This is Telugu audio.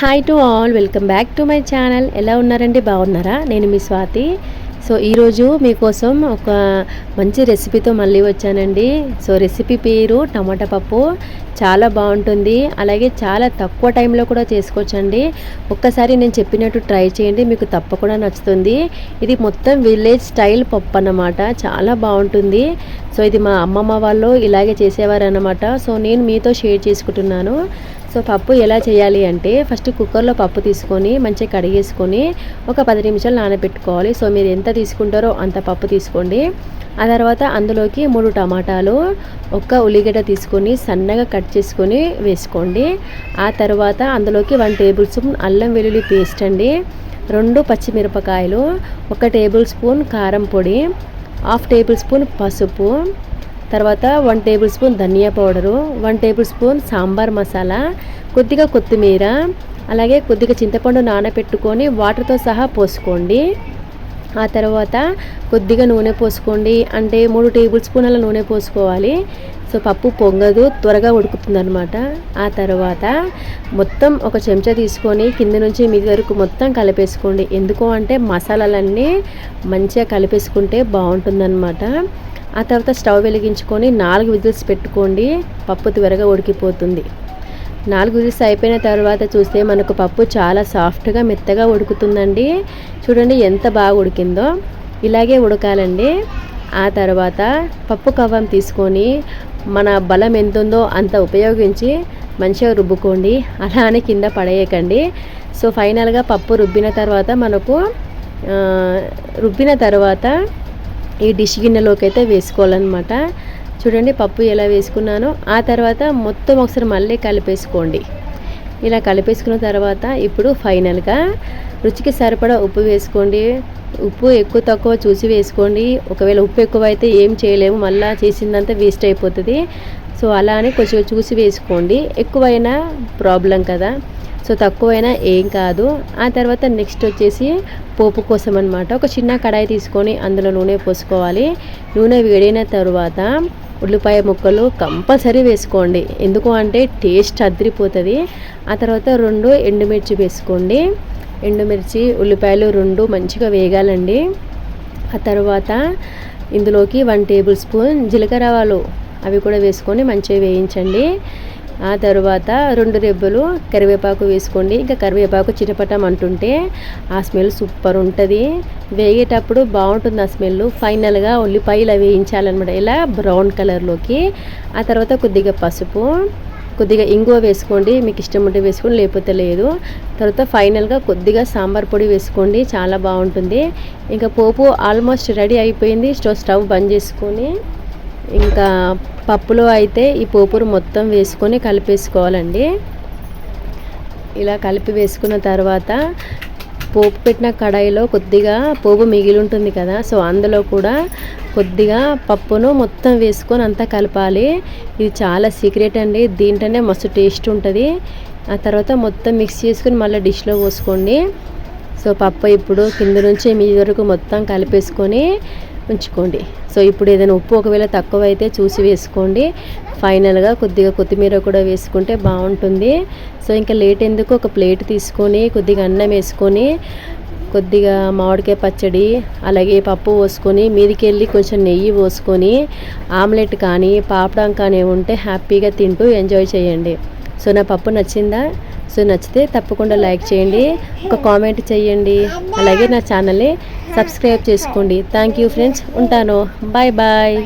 Hi to all welcome back to my channel ఎలా ఉన్నారండి? బాగున్నారా? నేను మీ స్వాతి. సో ఈరోజు మీకోసం ఒక మంచి రెసిపీతో మళ్ళీ వచ్చానండి. సో రెసిపీ పేరు టమాటా పప్పు. చాలా బాగుంటుంది. అలాగే చాలా తక్కువ టైంలో కూడా చేసుకోవచ్చండి. ఒక్కసారి నేను చెప్పినట్టు ట్రై చేయండి. మీకు తప్పకుండా నచ్చుతుంది. ఇది మొత్తం విలేజ్ స్టైల్ పప్పు అన్నమాట. చాలా బాగుంటుంది. సో ఇది మా అమ్మమ్మ వాళ్ళు ఇలాగే చేసేవారు అన్నమాట సో నేను మీతో షేర్ చేసుకుంటున్నాను. సో పప్పు ఎలా చేయాలి అంటే ఫస్ట్ కుక్కర్లో పప్పు తీసుకొని మంచిగా కడిగేసుకొని ఒక పది నిమిషాలు నానబెట్టుకోవాలి. సో మీరు ఎంత తీసుకుంటారో అంత పప్పు తీసుకోండి. ఆ తర్వాత అందులోకి మూడు టమాటాలు ఒక ఉల్లిగడ్డ తీసుకొని సన్నగా కట్ చేసుకొని వేసుకోండి. ఆ తర్వాత అందులోకి వన్ టేబుల్ స్పూన్ అల్లం వెల్లుల్లి పేస్ట్ అండి రెండు పచ్చిమిరపకాయలు ఒక టేబుల్ స్పూన్ కారం పొడి హాఫ్ టేబుల్ స్పూన్ పసుపు తర్వాత వన్ టేబుల్ స్పూన్ ధనియా powder one tablespoon sambar masala కొద్దిగా కొత్తిమీర అలాగే కొద్దిగా చింతపండు నానబెట్టుకొని వాటర్తో సహా పోసుకోండి. ఆ తర్వాత కొద్దిగా నూనె పోసుకోండి. అంటే మూడు టేబుల్ స్పూన్ల నూనె పోసుకోవాలి. సో పప్పు పొంగదు త్వరగా ఉడుకుతుందనమాట ఆ తర్వాత మొత్తం ఒక చెంచా తీసుకొని కింద నుంచి మీ వరకు మొత్తం కలిపేసుకోండి. ఎందుకు అంటే మసాలాలన్నీ మంచిగా కలిపేసుకుంటే బాగుంటుందన్నమాట. ఆ తర్వాత స్టవ్ వెలిగించుకొని నాలుగు విజిల్స్ పెట్టుకోండి. పప్పు త్వరగా ఉడికిపోతుంది. నాలుగు విజిల్స్ అయిపోయిన తర్వాత చూస్తే మనకు పప్పు చాలా సాఫ్ట్గా మెత్తగా ఉడుకుతుందండి. చూడండి ఎంత బాగా ఉడికిందో. ఇలాగే ఉడకాలండి. ఆ తర్వాత పప్పు కవ్వం తీసుకొని మన బలం ఎంత ఉందో అంత ఉపయోగించి మంచిగా రుబ్బుకోండి. అలా అని కింద పడేయకండి. సో ఫైనల్గా పప్పు రుబ్బిన తర్వాత మనకు రుబ్బిన తర్వాత ఈ డిష్ గిన్నెలోకి అయితే వేసుకోవాలన్నమాట. చూడండి పప్పు ఎలా వేసుకున్నానో. ఆ తర్వాత మొత్తం ఒకసారి మళ్ళీ కలిపేసుకోండి. ఇలా కలిపేసుకున్న తర్వాత ఇప్పుడు ఫైనల్గా రుచికి సరిపడా ఉప్పు వేసుకోండి. ఉప్పు ఎక్కువ తక్కువ చూసి వేసుకోండి. ఒకవేళ ఉప్పు ఎక్కువ అయితే ఏం చేయలేము. మళ్ళీ చేసిందంతా వేస్ట్ అయిపోతుంది. సో అలానే కొంచెం చూసి వేసుకోండి. ఎక్కువైనా ప్రాబ్లం కదా. సో తక్కువైనా ఏం కాదు. ఆ తర్వాత నెక్స్ట్ వచ్చేసి పోపు కోసం అనమాట ఒక చిన్న కడాయి తీసుకొని అందులో నూనె పోసుకోవాలి. నూనె వేడైన తర్వాత ఉల్లిపాయ ముక్కలు కంపల్సరీ వేసుకోండి. ఎందుకు అంటే టేస్ట్ అదిరిపోతుంది. ఆ తర్వాత రెండు ఎండుమిర్చి వేసుకోండి. ఎండుమిర్చి ఉల్లిపాయలు రెండు మంచిగా వేగాలండి. ఆ తర్వాత ఇందులోకి వన్ టేబుల్ స్పూన్ జీలకర్ర ఆవాలు అవి కూడా వేసుకొని మంచిగా వేయించండి. ఆ తర్వాత రెండు రెబ్బలు కరివేపాకు వేసుకోండి. ఇంకా కరివేపాకు చిటపటం అంటుంటే ఆ స్మెల్ సూపర్ ఉంటుంది. వేగేటప్పుడు బాగుంటుంది ఆ స్మెల్. ఫైనల్గా ఉల్లిపాయలు వేయించాలన్నమాట. ఇలా బ్రౌన్ కలర్లోకి. ఆ తర్వాత కొద్దిగా పసుపు కొద్దిగా ఇంగువ వేసుకోండి. మీకు ఇష్టం ఉంటే వేసుకోండి లేకపోతే లేదు. తర్వాత ఫైనల్గా కొద్దిగా సాంబార్ పొడి వేసుకోండి. చాలా బాగుంటుంది. ఇంకా పోపు ఆల్మోస్ట్ రెడీ అయిపోయింది. స్టవ్ స్టవ్ బంద్ చేసుకొని ఇంకా పప్పులో అయితే ఈ పోపురు మొత్తం వేసుకొని కలిపేసుకోవాలండి. ఇలా కలిపి వేసుకున్న తర్వాత పోపు పెట్టిన కడాయిలో కొద్దిగా పోపు మిగిలి ఉంటుంది కదా సో అందులో కూడా కొద్దిగా పప్పును మొత్తం వేసుకొని అంతా కలపాలి. ఇది చాలా సీక్రెట్ అండి దీంట్లోనే మస్తు టేస్ట్ ఉంటుంది. ఆ తర్వాత మొత్తం మిక్స్ చేసుకొని మళ్ళీ డిష్లో పోసుకోండి. సో పప్పు ఇప్పుడు కింద నుంచి మీ వరకు మొత్తం కలిపేసుకొని ఉంచుకోండి సో ఇప్పుడు ఏదైనా ఉప్పు ఒకవేళ తక్కువ అయితే చూసి వేసుకోండి. ఫైనల్గా కొద్దిగా కొత్తిమీర కూడా వేసుకుంటే బాగుంటుంది. సో ఇంకా లేట్ ఎందుకు? ఒక ప్లేట్ తీసుకొని కొద్దిగా అన్నం వేసుకొని కొద్దిగా మామిడికాయ పచ్చడి అలాగే పప్పు పోసుకొని మీదికి వెళ్ళి కొంచెం నెయ్యి పోసుకొని ఆమ్లెట్ కానీ పాపడం కానీ ఉంటే హ్యాపీగా తింటూ ఎంజాయ్ చేయండి. సో నా పప్పు నచ్చిందా? సో నచ్చితే తప్పకుండా లైక్ చేయండి. ఒక కామెంట్ చేయండి. అలాగే నా ఛానల్ని సబ్స్క్రైబ్ చేసుకోండి. థ్యాంక్ యూ ఫ్రెండ్స్ ఉంటాను. Bye bye